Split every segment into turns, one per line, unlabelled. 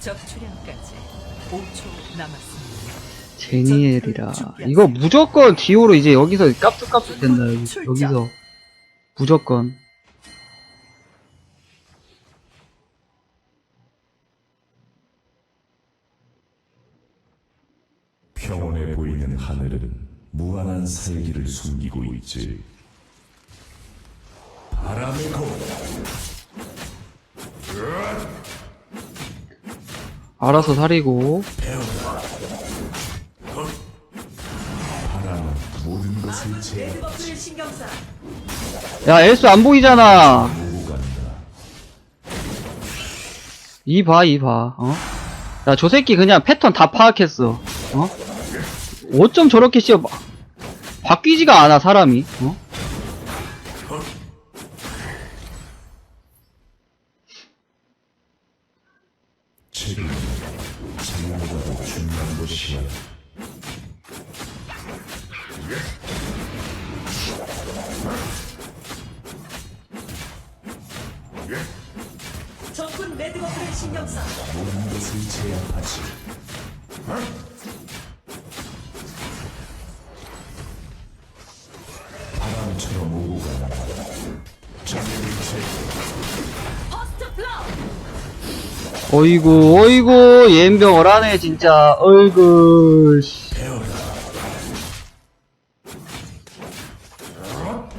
적출현까지 5초 남았습니다.
제니엘이라. 이거 무조건 디오로 이제 여기서 깝죽깝죽 된다. 여기, 여기서 무조건.
평온해 보이는 하늘은 무한한 살기를 숨기고 있지. 바람의 고
알아서 사리고. 야 엘수 안 보이잖아
모고 간다.
이봐 이봐 어? 야 저 새끼 그냥 패턴 다 파악했어 어? 어쩜 저렇게 바- 바뀌지가 않아 사람이 어?
바람처럼 오고
퍼스트 플라워.
어이구 어이구 옌병을 하네 진짜 어이구 씨.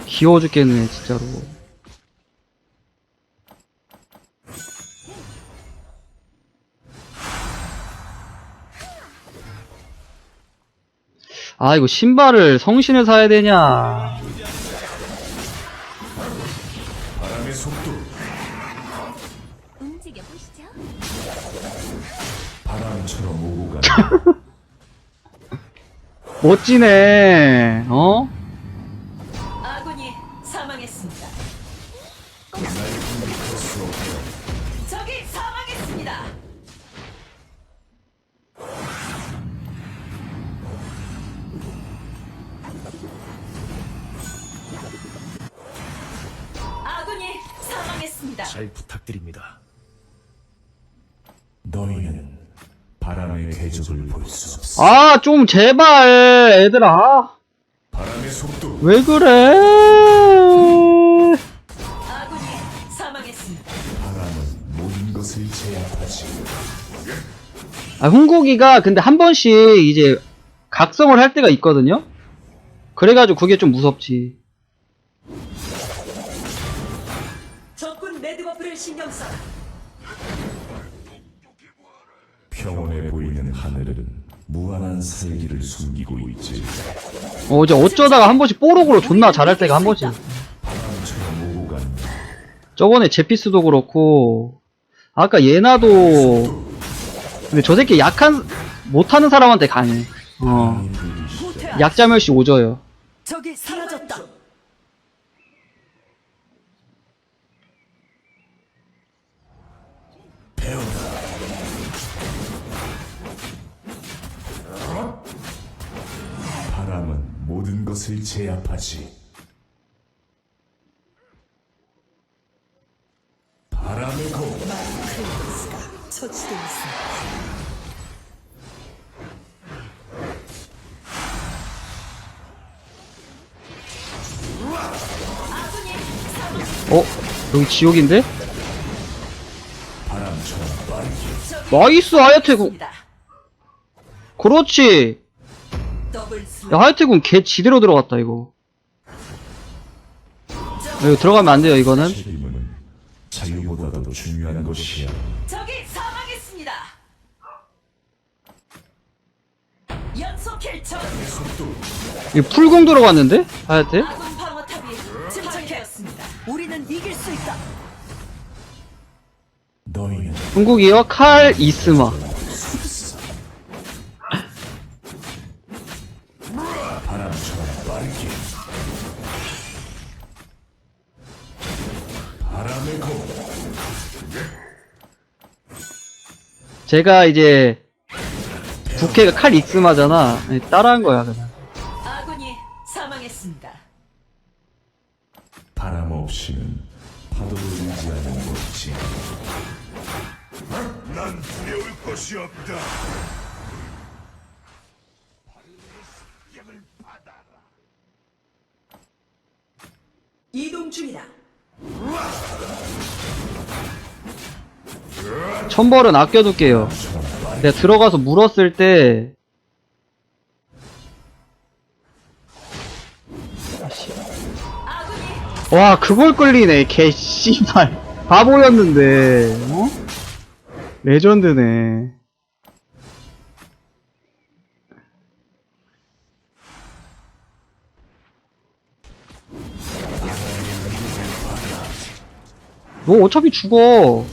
귀여워 죽겠네 진짜로 아 이거 신발을 성신을 사야 되냐 멋지네 어?
아군이 사망했습니다. 적이 사망했습니다. 아군이 사망했습니다.
잘 부탁드립니다.
바람의 궤적을 볼 수 없어.
아 좀 제발 애들아
바람의 속도.
왜 그래
아군이 사망했습니다.
바람은 모든 것을 제압하지.
아, 훈국이가 근데 한 번씩 이제 각성을 할 때가 있거든요? 그래가지고 그게 좀 무섭지.
적군 레드버프를 신경 써.
평온해 보이는 하늘은 무한한 살기를 숨기고 있지.
어, 이제 어쩌다가 한 번씩 뽀록으로 존나 잘할 때가 한 번씩.
바람처럼 오고 간다.
저번에 제피스도 그렇고, 아까 예나도, 근데 저 새끼 약한, 못하는 사람한테 강해. 어. 약자멸시 오져요.
적이 사라졌
것을 제압하지. 바람의 고
크리스가 처치되어 있습니다.
어? 여기 지옥인데? 나이스, 하야테군. 그렇지. 야, 하야테군 개 지대로 들어갔다, 이거. 이거 들어가면 안 돼요, 이거는.
책임은 자유보다도 중요한 것이야.
적이 사망했습니다. 연속.
속도
이거 풀공 들어갔는데? 하야테?
아군 방어탑이 침착했습니다. 우리는 이길 수 있다.
너희는
중국이요? 칼 이스마. 제가 이제 부캐가 칼 이스마잖아. 네, 따라한 거야 그냥.
아군이 사망했습니다.
바람 없이는 파도를 의지하는 법이지. 난 두려울 것이 없다.
이동 중이다.
천벌은 아껴둘게요. 내가 들어가서 물었을 때 와 그걸 끌리네 개 씨발 바보였는데 어? 레전드네 너 어차피 죽어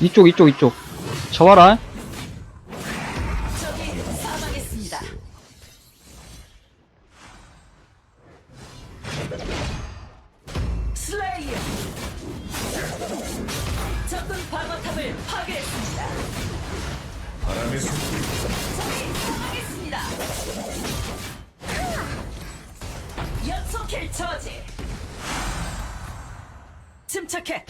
이쪽 이쪽 이쪽 저봐라
적이 사망했습니다. 슬레이어. 적군 방어탑을 파괴했습니다.
바람의 속
적이 사망했습니다. 연속 킬 처지. 침착해.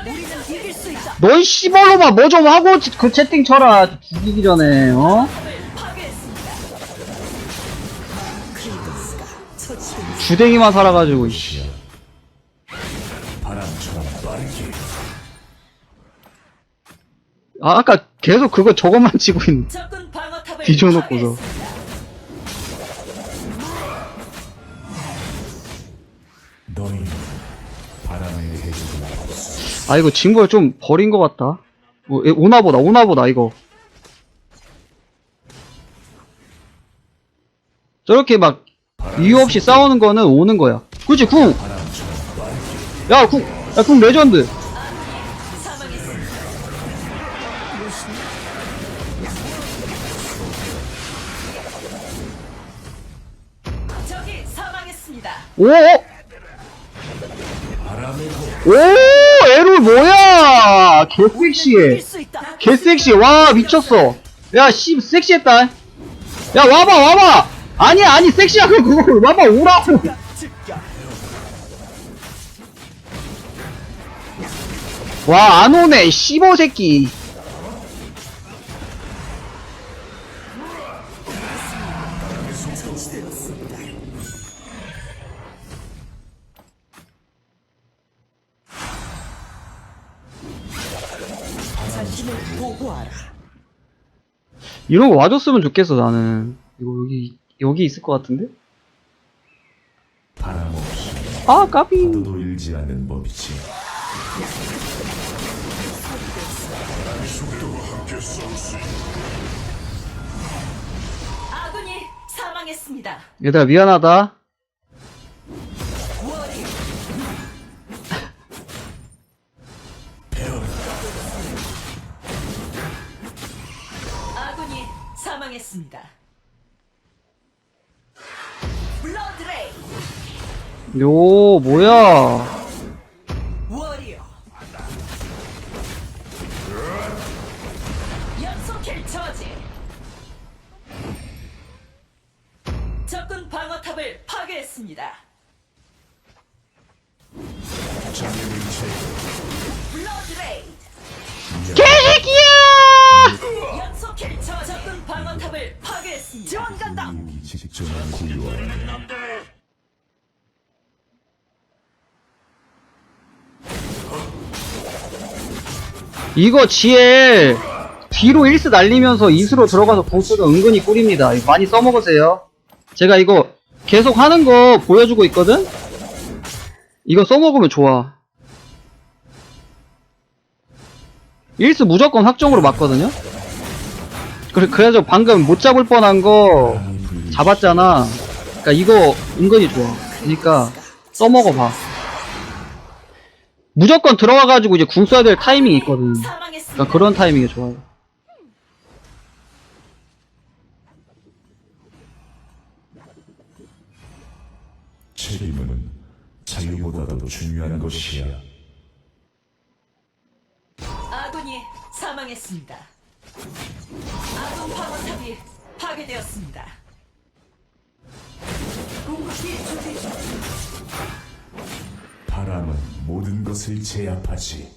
우리는 이길 수 있다.
넌 씨발로만 뭐 좀 하고 지- 그 채팅 쳐라 죽이기 전에 어?
파괴했습니다.
주댕이만 살아가지고 이씨 아 아까 계속 그거 저것만 치고 있는
적군 방어탑을
뒤져놓고서.
파괴했습니다.
아 이거 진 걸 좀 버린 것 같다 어, 얘 오나보다 오나보다 이거 저렇게 막 이유 없이 싸우는 거는 오는 거야 그렇지 궁! 야 궁! 야 궁 레전드
사망했습니다. 적이 사망했습니다.
오! 오! 에롤 뭐야! 개섹시해. 개섹시 와 미쳤어 야 씨 섹시했다 야 와봐 와봐 아니야 아니 섹시야 그거 그거 와봐 오라고 와 안 오네 씨보 새끼 이런 거 와줬으면 좋겠어 나는. 이거 여기 여기 있을 것 같은데?
바람 없이
아 까비.
파도도 일지 않는 법이지.
아군이 사망했습니다.
얘들아 미안하다
사망했습니다. 블러드레이
요 뭐야
워리어 연속킬 처지 적군 방어탑을 파괴했습니다. 킬처 적군 방어탑을 파괴했습니다. 지원 간다.
이 직전한 구요한
이거 GL 뒤로 1스 날리면서 이스로 들어가서 보스가 은근히 꿀입니다. 이거 많이 써먹으세요. 제가 이거 계속 하는 거 보여주고 있거든? 이거 써먹으면 좋아. 1스 무조건 확정으로 맞거든요? 그래, 그래서 방금 못 잡을 뻔한 거 잡았잖아. 그니까 이거 은근히 좋아. 그니까 써먹어봐. 무조건 들어가가지고 이제 궁 써야 될 타이밍이 있거든. 그러니까 그런 타이밍이 좋아요.
책임은 자유보다도 중요한 것이야.
아군이 사망했습니다. 아군 방어탑이 파괴되었습니다. 공격이 준비 중.
바람은 모든 것을 제압하지.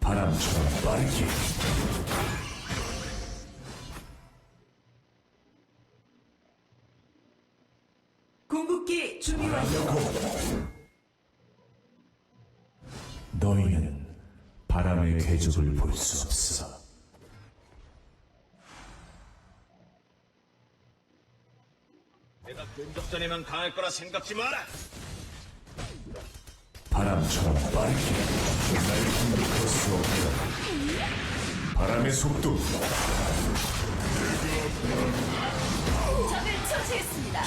바람 바람처럼 빠르게
궁극기 준비 완료.
너희는 바람의 궤적을 볼 수 없어.
내가 근접전에만 강할 거라 생각지 마라.
바람처럼 빠르게 날 공격할 수 없다. 바람의 속도
적을 처치했습니다.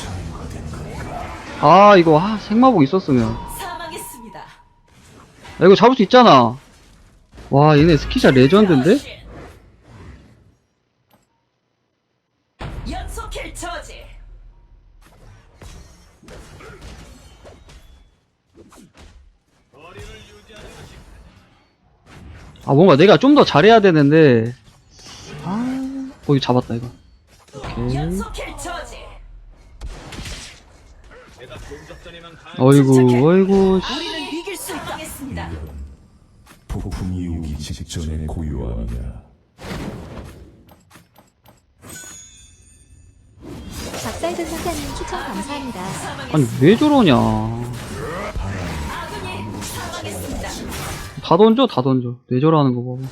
된 건가?
아 이거 아, 생마복 있었으면
사망했습니다.
야, 이거 잡을 수 있잖아 와 얘네 스키샷 레전드인데? 아 뭔가 내가 좀 더 잘해야 되는데. 아 거기 잡았다 이거. 오케이. 어이구 어이구 씨.
폭풍이 오기 직전의 고요함이야.
박살든 상자님 추천 감사합니다.
아니 왜 저러냐.
다
던져 다 던져 왜 저러는 거 봐봐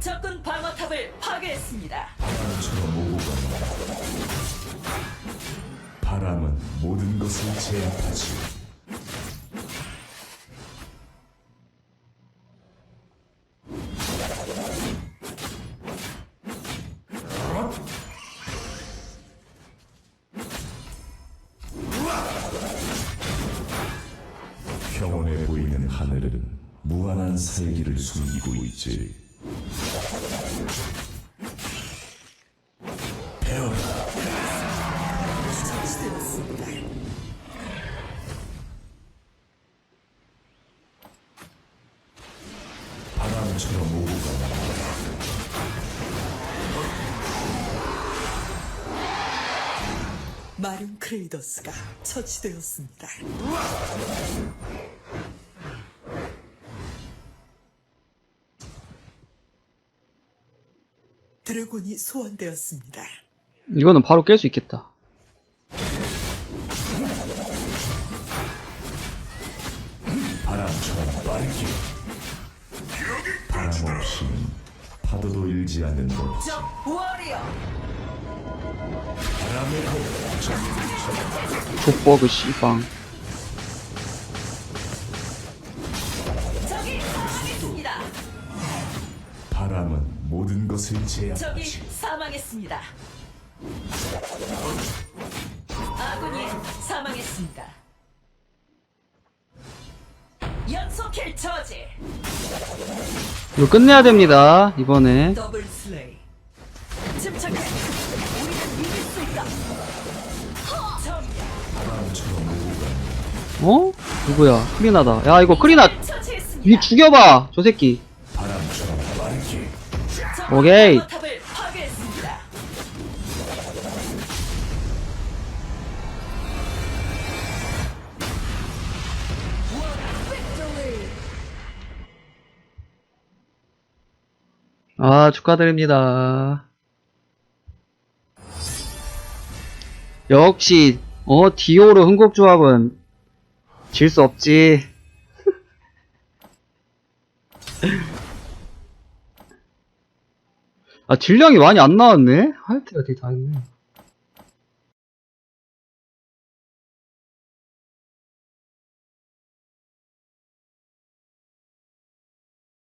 적군 방어탑을 파괴했습니다.
바람처럼 오고 간다. 바람은 모든 것을 제압하지. 평온해 보이는 하늘은 무한한 살기를 숨기고 있지.
마륜 크레이더스가 처치되었습니다. 드래곤이 소환되었습니다.
이거는 바로 깰 수 있겠다
바람처럼 빠르게. 바람 없이는 파도도 일지 않는 법.
적 워리어.
족버그 씨방
적이. 사망했습니다. 아군이 사망했습니다. 연속킬 처지.
이거 끝내야 됩니다 이번에
더블 슬레이. 침착해. 우리는 이길 수 있다. 점령.
어? 누구야 크리나다 야 이거 크리나
처치했습니다.
이 죽여봐 저 새끼 오케이. 아 축하드립니다. 역시 어 디오로 흥국 조합은 질 수 없지 아 질량이 많이 안 나왔네? 하이트가 되게 다행이네